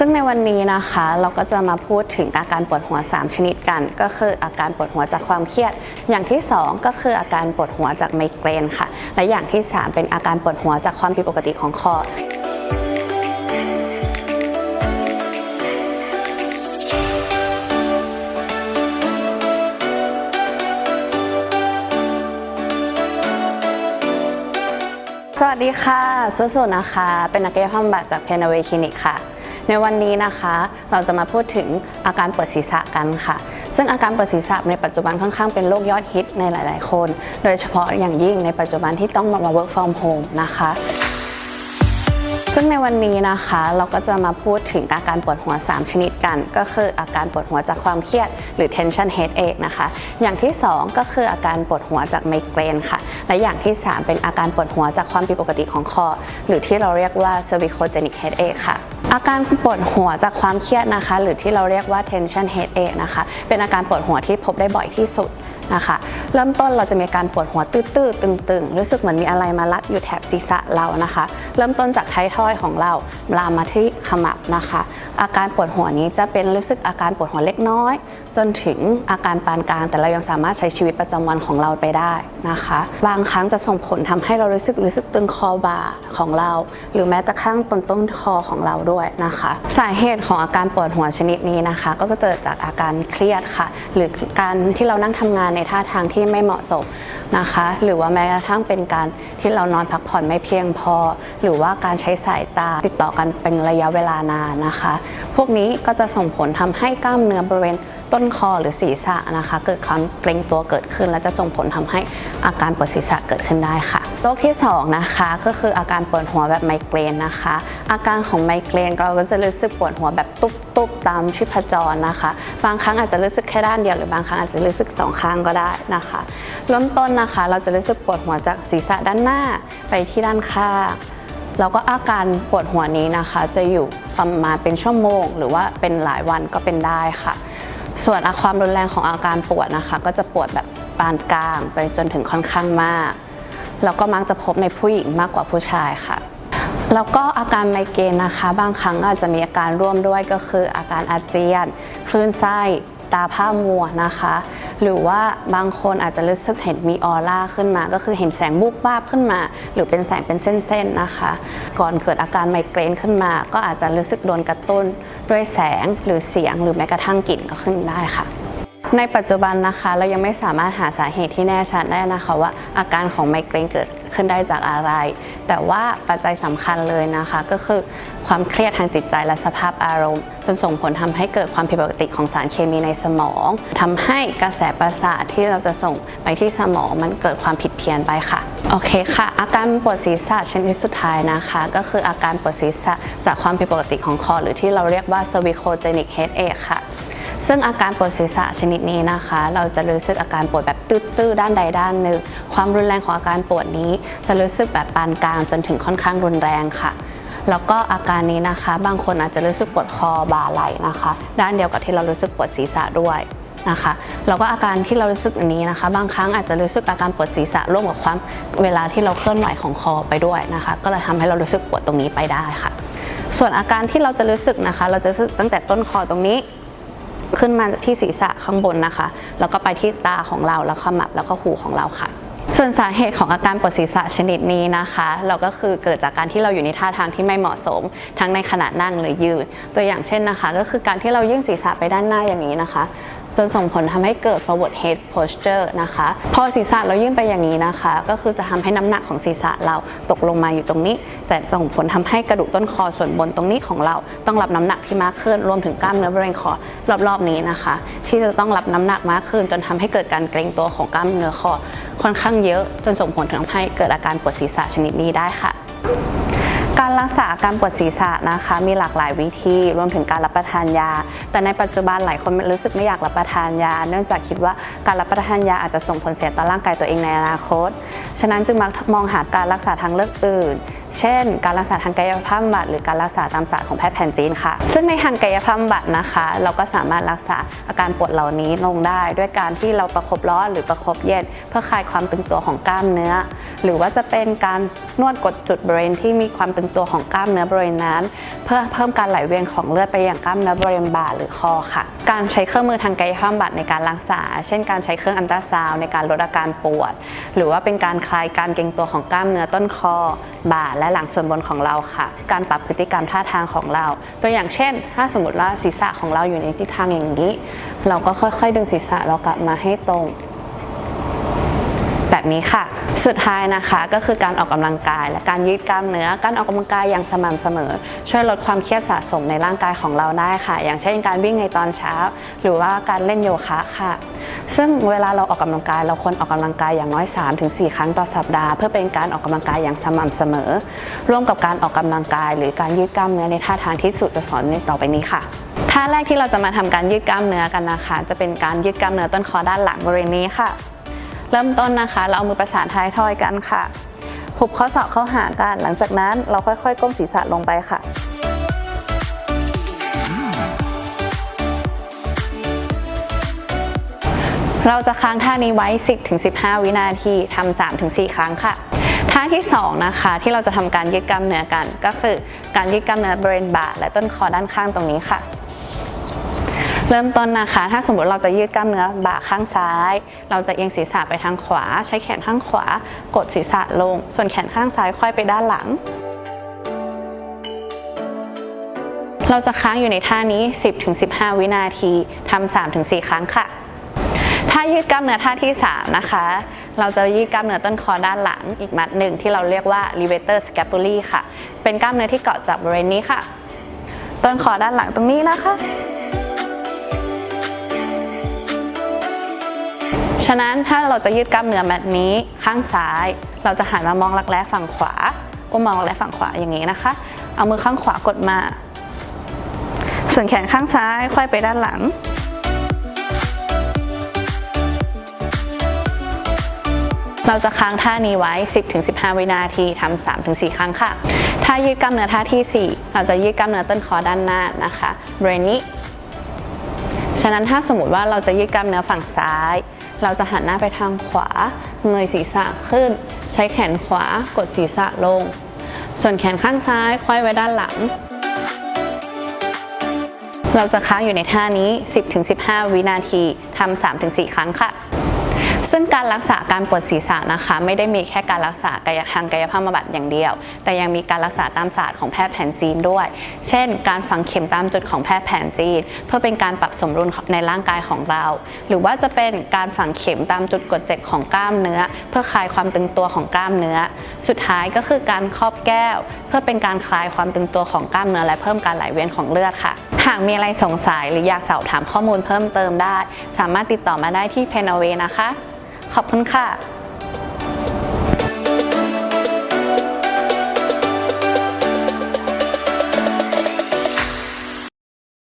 ซึ่งในวันนี้นะคะเราก็จะมาพูดถึงอาการปวดหัว 3 ชนิดกัน ก็คืออาการปวดหัวจากความเครียด อย่างที่ 2 ก็คืออาการปวดหัวจากไมเกรนค่ะ และอย่างที่ 3 เป็นอาการปวดหัวจากความผิดปกติของคอสวัสดีค่ะสุๆนะคะ เป็นนักกายภาพบำบัดจากเพนเวคลินิกค่ะ ในวันนี้นะคะเราจะมาพูดถึงอาการปวดศีรษะกันค่ะ ซึ่งอาการปวดศีรษะในปัจจุบันค่อนข้างเป็นโรคยอดฮิตในหลาย ๆ คน โดยเฉพาะอย่างยิ่งในปัจจุบันที่ต้องมา work from home นะคะซึ่งในวันนี้นะคะเราก็จะมาพูดถึงอาการปวดหัว 3 ชนิดกัน ก็คืออาการปวดหัวจากความเครียด หรือ tension headache นะคะ อย่างที่ 2 ก็คืออาการปวดหัวจากไมเกรนค่ะ และอย่างที่ 3 เป็นอาการปวดหัวจากความผิดปกติของคอ หรือที่เราเรียกว่า cervicogenic headache ค่ะ อาการปวดหัวจากความเครียดนะคะ หรือที่เราเรียกว่า tension headache นะคะ เป็นอาการปวดหัวที่พบได้บ่อยที่สุดนะคะเริ่มต้นเราจะมีการปวดหัวตื้อๆตึงๆ รู้สึกเหมือนมีอะไรมาลัดอยู่แถบศีรษะเรานะคะ เริ่มต้นจากท้ายทอยของเราลามมาที่ขมับนะคะ อาการปวดหัวนี้จะเป็นรู้สึกอาการปวดหัวเล็กน้อย จนถึงอาการปานกลาง แต่เรายังสามารถใช้ชีวิตประจำวันของเราไปได้นะคะ บางครั้งจะส่งผลทำให้เรารู้สึกรู้สึกตึงคอบ่าของเรา หรือแม้แต่ข้างต้นต้นคอของเราด้วยนะคะ สาเหตุของอาการปวดหัวชนิดนี้นะคะ ก็เกิดจากอาการเครียดค่ะ หรือการที่เรานั่งทำงานในท่าทางที่ไม่เหมาะสมนะคะ หรือว่าแม้กระทั่งเป็นการที่เรานอนพักผ่อนไม่เพียงพอ หรือว่าการใช้สายตาติดต่อกันเป็นระยะเวลานานนะคะ พวกนี้ก็จะส่งผลทำให้กล้ามเนื้อบริเวณต้นคอหรือศีรษะนะคะ เกิดความเกร็งตัวเกิดขึ้น และจะส่งผลทำให้อาการปวดศีรษะเกิดขึ้นได้ค่ะโรคที่สองนะคะก็คืออาการปวดหัวแบบไมเกรนนะคะ อาการของไมเกรนเราก็จะรู้สึกปวดหัวแบบตุบๆตามชีพจรนะคะ บางครั้งอาจจะรู้สึกแค่ด้านเดียวหรือบางครั้งอาจจะรู้สึกสองข้างก็ได้นะคะเริ่มต้นนะคะ เราจะรู้สึกปวดหัวจากศีรษะด้านหน้าไปที่ด้านข้าง แล้วก็อาการปวดหัวนี้นะคะ จะอยู่ประมาณเป็นชั่วโมง หรือว่าเป็นหลายวันก็เป็นได้ค่ะ ส่วนความรุนแรงของอาการปวดนะคะ ก็จะปวดแบบปานกลางไปจนถึงค่อนข้างมาก แล้วก็มักจะพบในผู้หญิงมากกว่าผู้ชายค่ะแล้วก็อาการไมเกรนนะคะ บางครั้งอาจจะมีอาการร่วมด้วยก็คืออาการอาเจียน คลื่นไส้ ตาผ้ามัวนะคะหรือว่าบางคนอาจจะรู้สึกเห็นมีออร่าขึ้นมา ก็คือเห็นแสงบูบวาบขึ้นมา หรือเป็นแสงเป็นเส้นๆนะคะ ก่อนเกิดอาการไมเกรนขึ้นมา ก็อาจจะรู้สึกโดนกระตุ้นด้วยแสงหรือเสียงหรือแม้กระทั่งกลิ่นก็ขึ้นได้ค่ะ ในปัจจุบันนะคะเรายังไม่สามารถหาสาเหตุที่แน่ชัดได้นะคะว่าอาการของไมเกรนเกิดขึ้นได้จากอะไร แต่ว่าปัจจัยสำคัญเลยนะคะ ก็คือความเครียดทางจิตใจและสภาพอารมณ์ จนส่งผลทำให้เกิดความผิดปกติของสารเคมีในสมองทำให้กระแสประสาทที่เราจะส่งไปที่สมองมันเกิดความผิดเพี้ยนไปค่ะโอเคค่ะ อาการปวดศีรษะชนิดสุดท้ายนะคะ ก็คืออาการปวดศีรษะจากความผิดปกติของคอ หรือที่เราเรียกว่า cervicogenic headache ค่ะ ซึ่งอาการปวดศีรษะชนิดนี้นะคะ เราจะรู้สึกอาการปวดแบบตื้อๆด้านใดด้านหนึ่ง ความรุนแรงของอาการปวดนี้ จะรู้สึกแบบปานกลางจนถึงค่อนข้างรุนแรงค่ะแล้วก็อาการนี้นะคะ บางคนอาจจะรู้สึกปวดคอบ่าไหล่นะคะ ด้านเดียวกับที่เรารู้สึกปวดศีรษะด้วยนะคะแล้วก็อาการที่เรารู้สึกอันนี้นะคะ บางครั้งอาจจะรู้สึกอาการปวดศีรษะร่วมกับความเวลาที่เราเคลื่อนไหวของคอไปด้วยนะคะ ก็เลยทำให้เรารู้สึกปวดตรงนี้ไปได้ค่ะ ส่วนอาการที่เราจะรู้สึกนะคะ เราจะรู้สึกตั้งแต่ต้นคอตรงนี้ ขึ้นมาที่ศีรษะข้างบนนะคะ แล้วก็ไปที่ตาของเราแล้วขมับแล้วก็หูของเราค่ะ ส่วนสาเหตุของอาการปวดศีรษะชนิดนี้นะคะ เราก็คือเกิดจากการที่เราอยู่ในท่าทางที่ไม่เหมาะสม ทั้งในขณะนั่งหรือยืน ตัวอย่างเช่นนะคะ ก็คือการที่เรายื่นศีรษะไปด้านหน้าอย่างนี้นะคะ จนส่งผลทำให้เกิด forward head posture นะคะ พอศีรษะเรายื่นไปอย่างนี้นะคะ ก็คือจะทำให้น้ำหนักของศีรษะเราตกลงมาอยู่ตรงนี้ แต่ส่งผลทำให้กระดูกต้นคอส่วนบนตรงนี้ของเรา ต้องรับน้ำหนักที่มากขึ้นรวมถึงกล้ามเนื้อบริเวณคอรอบๆนี้นะคะ ที่จะต้องรับน้ำหนักมากขึ้น จนทำให้เกิดการเกร็งตัวของกล้ามเนื้อคอค่อนข้างเยอะ จนส่งผลทำให้เกิดอาการปวดศีรษะชนิดนี้ได้ค่ะ การรักษาอาการปวดศีรษะนะคะ มีหลากหลายวิธีรวมถึงการรับประทานยา แต่ในปัจจุบันหลายคนรู้สึกไม่อยากรับประทานยา เนื่องจากคิดว่าการรับประทานยาอาจจะส่งผลเสียต่อร่างกายตัวเองในอนาคต ฉะนั้นจึงมักมองหาการรักษาทางเลือกอื่น เช่น การรักษาทางกายภาพบำบัดหรือการรักษาตามศาสตร์ของแพทย์แผนจีนค่ะ ซึ่งในทางกายภาพบำบัดนะคะ เราก็สามารถรักษาอาการปวดเหล่านี้ลงได้ ด้วยการที่เราประคบร้อนหรือประคบเย็นเพื่อคลายความตึงตัวของกล้ามเนื้อ หรือว่าจะเป็นการนวดกดจุดบริเวณที่มีความตึงตัวของกล้ามเนื้อบริเวณนั้น เพื่อเพิ่มการไหลเวียนของเลือดไปยังกล้ามเนื้อบริเวณบ่าหรือคอค่ะ การใช้เครื่องมือทางกายภาพบำบัดในการรักษา เช่นการใช้เครื่องอันตราซาวในการลดอาการปวด หรือว่าเป็นการคลายการเกร็งตัวของกล้ามเนื้อต้นคอ บ่าและหลังส่วนบนของเราค่ะ การปรับพฤติกรรมท่าทางของเรา ตัวอย่างเช่น ถ้าสมมติว่าศีรษะของเราอยู่ในทิศทางอย่างนี้ เราก็ค่อยๆ ดึงศีรษะเรากลับมาให้ตรง แบบนี้ค่ะ สุดท้ายนะคะก็คือการออกกำลังกายและการยืดกล้ามเนื้อ การออกกำลังกายอย่างสม่ำเสมอ ช่วยลดความเครียดสะสมในร่างกายของเราได้ค่ะ อย่างเช่นการวิ่งในตอนเช้า หรือว่าการเล่นโยคะค่ะ ซึ่งเวลาเราออกกำลังกายเราควรออกกำลังกายอย่างน้อย 3-4 ครั้งต่อสัปดาห์ เพื่อเป็นการออกกำลังกายอย่างสม่ำเสมอ ร่วมกับการออกกำลังกาย หรือการยืดกล้ามเนื้อในท่าทางที่สุดจะสอนในต่อไปนี้ค่ะท่าแรกที่เราจะมาทำการยืดกล้ามเนื้อกันนะคะ จะเป็นการยืดกล้ามเนื้อต้นคอด้านหลังบริเวณนี้ค่ะ เริ่มต้นนะคะ เราเอามือประสานท้ายทอยกันค่ะหุบข้อศอกเข้าหากันหลังจากนั้นเราค่อยๆ ก้มศีรษะลงไปค่ะเราจะค้างท่านี้ไว้ 10-15 วินาทีทำ3-4 ครั้งค่ะ ท่าที่ 2 นะคะ ที่เราจะทำการยืดกล้ามเนื้อกัน ก็คือการยืดกล้ามเนื้อบริเวณบ่าและต้นคอด้านข้างตรงนี้ค่ะ เริ่มต้นนะคะ ถ้าสมมติเราจะยืดกล้ามเนื้อบ่าข้างซ้าย เราจะเอียงศีรษะไปทางขวา ใช้แขนข้างขวา กดศีรษะลง ส่วนแขนข้างซ้ายค่อยไปด้านหลัง เราจะค้างอยู่ในท่านี้ 10-15 วินาทีทำ3-4 ครั้งค่ะถ้ายืดกล้ามเนื้อท่าที่ 3 นะคะ เราจะยืดกล้ามเนื้อต้นคอด้านหลังอีกมัดหนึ่งที่เราเรียกว่า levator scapulae ค่ะ เป็นกล้ามเนื้อที่เกาะจับบริเวณนี้ค่ะ ต้นคอด้านหลังตรงนี้นะคะ ฉะนั้นถ้าเราจะยืดกล้ามเนื้อแบบนี้ข้างซ้าย เราจะหันมามองรักแร้ฝั่งขวา ก็มองรักแร้ฝั่งขวาอย่างนี้นะคะ เอามือข้างขวากดมา ส่วนแขนข้างซ้ายค่อยไปด้านหลังเราจะค้างท่านี้ไว้ 10-15 วินาทีทำ3-4 ครั้งค่ะ ถ้ายืดกล้ามเนื้อท่าที่ 4 เราจะยืดกล้ามเนื้อต้นคอด้านหน้านะคะบริเวณนี้ ฉะนั้นถ้าสมมติว่าเราจะยืดกล้ามเนื้อฝั่งซ้าย เราจะหันหน้าไปทางขวา เงยศีรษะขึ้น ใช้แขนขวากดศีรษะลง ส่วนแขนข้างซ้ายควยไว้ด้านหลัง เราจะค้างอยู่ในท่านี้ 10-15 วินาทีทำ3-4 ครั้งค่ะ ซึ่งการรักษาการปวดศีรษะนะคะไม่ได้มีแค่การรักษากายทางกายภาพบำบัดอย่างเดียว แต่ยังมีการรักษาตามศาสตร์ของแพทย์แผนจีนด้วย เช่น การฝังเข็มตามจุดของแพทย์แผนจีน เพื่อเป็นการปรับสมดุลในร่างกายของเรา หรือว่าจะเป็นการฝังเข็มตามจุดกดเจ็บของกล้ามเนื้อ เพื่อคลายความตึงตัวของกล้ามเนื้อ สุดท้ายก็คือการครอบแก้ว เพื่อเป็นการคลายความตึงตัวของกล้ามเนื้อและเพิ่มการไหลเวียนของเลือดค่ะ หากมีอะไรสงสัยหรืออยากสอบถามข้อมูลเพิ่มเติมได้ สามารถติดต่อมาได้ที่เพนเวนะคะ ขอบคุณค่ะ